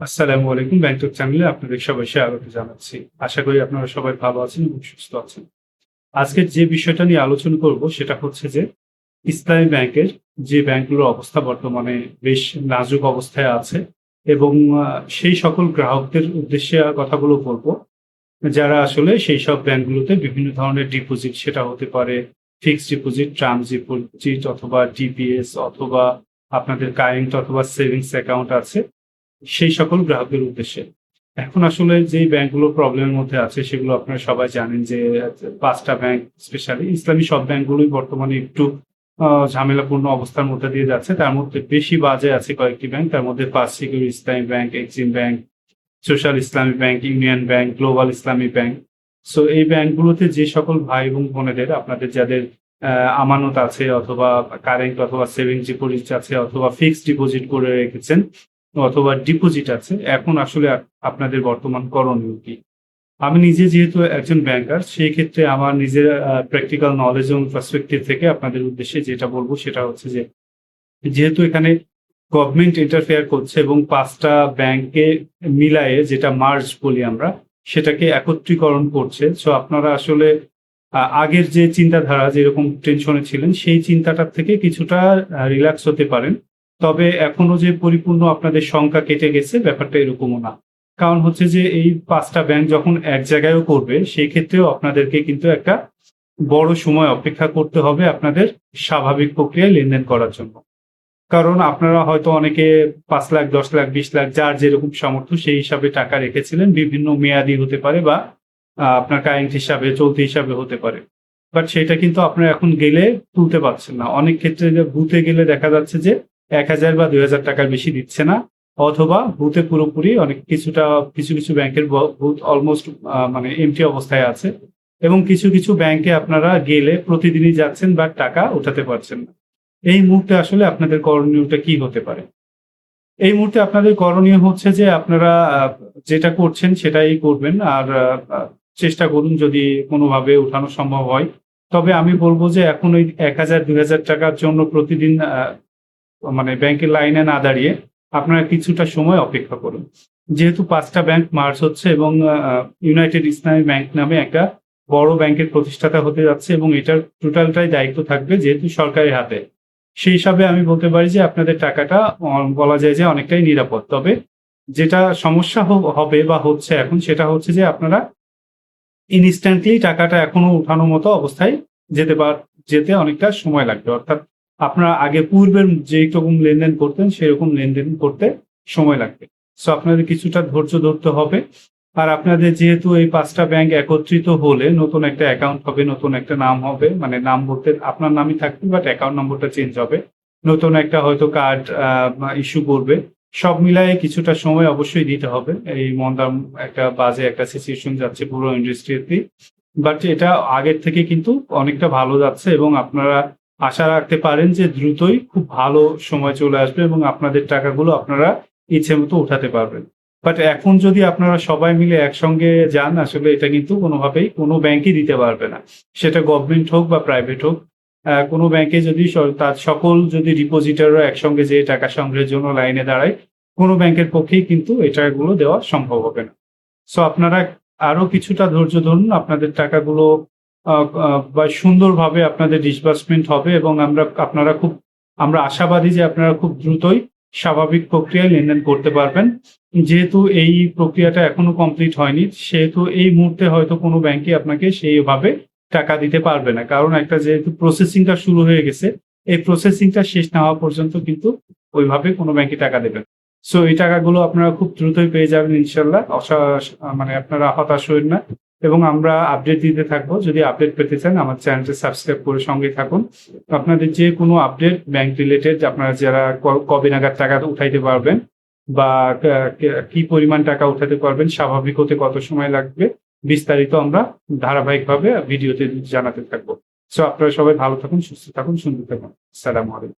আসসালামু আলাইকুম, ব্যাংকক চ্যানেলে আপনাদের সবাই স্বাগত জানাচ্ছি। আশা করি আপনারা সবাই ভালো আছেন এবং সুস্থ আছেন। আজকের যে বিষয়টা নিয়ে আলোচনা করব সেটা হচ্ছে যে, ইসলামী ব্যাংকের যে ব্যাংকগুলোর অবস্থা বর্তমানে বেশ নাজুক অবস্থায় আছে এবং সেই সকল গ্রাহকদের উদ্দেশ্যে কথাগুলো বলব। যারা আসলে সেই সব ব্যাংকগুলোতে বিভিন্ন ধরনের ডিপোজিট, সেটা হতে পারে ফিক্সড ডিপোজিট, টার্ম ডিপোজিট অথবা ডিপিএস অথবা আপনাদের কারেন্ট অথবা সেভিংস অ্যাকাউন্ট আছে সেই সকল গ্রাহকদের উদ্দেশ্যে। এখন আসলে যেই ব্যাংকগুলো প্রবলেমের মধ্যে আছে, সেগুলো আপনারা সবাই জানেন যে, পাঁচটা ব্যাংক স্পেশালি ইসলামী সব ব্যাংকগুলোই বর্তমানে একটু ঝামেলাপূর্ণ অবস্থার মধ্যে দিয়ে যাচ্ছে। তার মধ্যে বেশি বাজে আছে কয়েকটি ব্যাংক। তার মধ্যে First Secure Islami Bank Exim Bank Social Islami Bank Union Bank Global Islami Bank so এই ব্যাংকগুলোতে যে সকল ভাই এবং বোনেদের, আপনাদের যাদের আমানত আছে অথবা কারেন্ট অথবা সেভিংস ডিপোজিট আছে অথবা ফিক্সড ডিপোজিট করে রেখেছেন অথবা ডিপোজিট আছে, এখন আসলে আপনাদের বর্তমান করণীয় কি? আমি নিজে যেহেতু একজন ব্যাংকার সেই ক্ষেত্রে আমার নিজের প্র্যাকটিক্যাল নলেজ এবং পার্সপেক্টিভ থেকে আপনাদের উদ্দেশ্যে যেটা বলব সেটা হচ্ছে যে, যেহেতু এখানে গভর্নমেন্ট ইন্টারফেয়ার করছে এবং পাঁচটা ব্যাংকে মিলায়ে যেটা মার্জ বলি আমরা, সেটাকে একত্রীকরণ করছে সো আপনারা আসলে আগের যে চিন্তাধারা যেরকম টেনশনে ছিলেন, সেই চিন্তাটার থেকে কিছুটা রিল্যাক্স হতে পারেন। তবে এখনও যে পরিপূর্ণ আপনাদের সংখ্যা কেটে গেছে, ব্যাপারটা এরকমও না। কারণ হচ্ছে যে এই পাঁচটা ব্যাংক যখন এক জায়গায়ও করবে সেই ক্ষেত্রেও আপনাদেরকে কিন্তু একটা বড় সময় অপেক্ষা করতে হবে আপনাদের স্বাভাবিক প্রক্রিয়ায় লেনদেন করার জন্য। কারণ আপনারা হয়তো অনেকে পাঁচ লাখ, দশ লাখ, বিশ লাখ, যার যেরকম সামর্থ্য সেই হিসাবে টাকা রেখেছিলেন, বিভিন্ন মেয়াদি হতে পারে বা আপনার কারেন্ট হিসাবে, চলতি হিসাবে হতে পারে। বাট সেটা কিন্তু আপনারা এখন গেলে তুলতে পারছেন না। অনেক ক্ষেত্রে বুথে গেলে দেখা যাচ্ছে যে এক হাজার বা দুই হাজার টাকার বেশি দিচ্ছে না, অথবা বুথে পুরোপুরি অনেক কিছুটা, কিছু কিছু ব্যাংকের বুথ অলমোস্ট মানে এমটি অবস্থায় আছে, এবং কিছু কিছু ব্যাংকে আপনারা গেলে প্রতিদিনই যাচ্ছেন বা টাকা উঠাতে পারছেন না। এই মুহূর্তে আসলে আপনাদের করণীয়টা কি হতে পারে? এই মুহূর্তে আপনাদের করণীয় হচ্ছে যে আপনারা যেটা করছেন সেটাই করবেন, আর চেষ্টা করুন যদি কোনোভাবে উঠানো সম্ভব হয়। তবে আমি বলব যে এখন ওই এক হাজার, দুই হাজার টাকার জন্য প্রতিদিন মানে ব্যাংকের লাইনে না দাঁড়িয়ে আপনারা কিছুটা সময় অপেক্ষা করুন। যেহেতু পাঁচটা ব্যাংক মার্চ হচ্ছে এবং ইউনাইটেড ইসলামী ব্যাংক নামে একটা বড় ব্যাংকের প্রতিষ্ঠাতা হতে যাচ্ছে এবং এটার টোটালটাই দায়িত্ব থাকবে যেহেতু সরকারের হাতে। সেই হিসাবে আমি বলতে পারি যে আপনাদের টাকাটা বলা যায় যে অনেকটাই নিরাপদ। তবে যেটা সমস্যা হবে বা হচ্ছে এখন সেটা হচ্ছে যে আপনারা ইনস্ট্যান্টলি টাকাটা এখনও উঠানোর মতো অবস্থায় যেতে পার যেতে অনেকটা সময় লাগবে। অর্থাৎ আপনারা আগে পূর্বের যে রকম লেনদেন করতেন, সেরকম লেনদেন করতে সময় লাগবে। সো আপনাদের কিছুটা ধৈর্য ধরতে হবে। আর আপনাদের যেহেতু এই পাঁচটা ব্যাংক একত্রিত হলে নতুন একটা অ্যাকাউন্ট হবে, নতুন একটা নাম হবে মানে নাম বলতে আপনার নামই থাকবে বাট অ্যাকাউন্ট নম্বরটা চেঞ্জ হবে। নতুন একটা হয়তো কার্ড ইস্যু করবে। সব মিলায়ে কিছুটা সময় অবশ্যই দিতে হবে। এই মন্দার একটা বাজে একটা সিচুয়েশন যাচ্ছে পুরো ইন্ডাস্ট্রিতে বাট এটা আগের থেকে কিন্তু অনেকটা ভালো যাচ্ছে এবং আপনারা আশা রাখতে পারেন যে দ্রুতই খুব ভালো সময় চলে আসবে এবং আপনাদের টাকাগুলো আপনারা ইচ্ছে মতো উঠাতে পারবেন। বাট এখন যদি আপনারা সবাই মিলে একসঙ্গে যান, আসলে এটা কিন্তু কোনোভাবেই কোনো ব্যাংকই দিতে পারবে না। সেটা গভর্নমেন্ট হোক বা প্রাইভেট হোক কোনো ব্যাংকে যদি তার সকল যদি ডিপোজিটাররা একসঙ্গে যে টাকা সংগ্রহের জন্য লাইনে দাঁড়ায়, কোনো ব্যাংকের পক্ষেই কিন্তু এই টাকাগুলো দেওয়া সম্ভব হবে না। সো আপনারা আরও কিছুটা ধৈর্য ধরুন, আপনাদের টাকাগুলো বা সুন্দরভাবে আপনাদের ডিসবার্সমেন্ট হবে এবং আমরা, আপনারা খুব, আমরা আশাবাদী যে আপনারা খুব দ্রুতই স্বাভাবিক প্রক্রিয়ায় লেনদেন করতে পারবেন। যেহেতু এই প্রক্রিয়াটা এখনও কমপ্লিট হয়নি, সেহেতু এই মুহূর্তে হয়তো কোনো ব্যাংকে আপনাকে সেইভাবে টাকা দিতে পারবে না। কারণ একটা যেহেতু প্রসেসিংটা শুরু হয়ে গেছে, এই প্রসেসিংটা শেষ না হওয়া পর্যন্ত কিন্তু ওইভাবে কোনো ব্যাংকে টাকা দেবেন সো এই টাকাগুলো আপনারা খুব দ্রুতই পেয়ে যাবেন ইনশাল্লাহ মানে আপনারা হতাশ হবেন না। এবং আমরা আপডেট দিতে থাকব। যদি আপডেট পেতে চান, আমার চ্যানেলটি সাবস্ক্রাইব করে সঙ্গে থাকুন। আপনাদের যে কোনো আপডেট ব্যাংক রিলেটেড আপনারা যারা কবে নাগাদ টাকা উঠাইতে পারবেন বা কি পরিমাণ টাকা উঠাতে পারবেন, স্বাভাবিক হতে কত সময় লাগবে, বিস্তারিত আমরা ধারাবাহিকভাবে ভিডিওতে জানাতে থাকব। সো আপনারা সবাই ভালো থাকুন, সুস্থ থাকুন, সুন্দর থাকুন। সালাম আলাইকুম।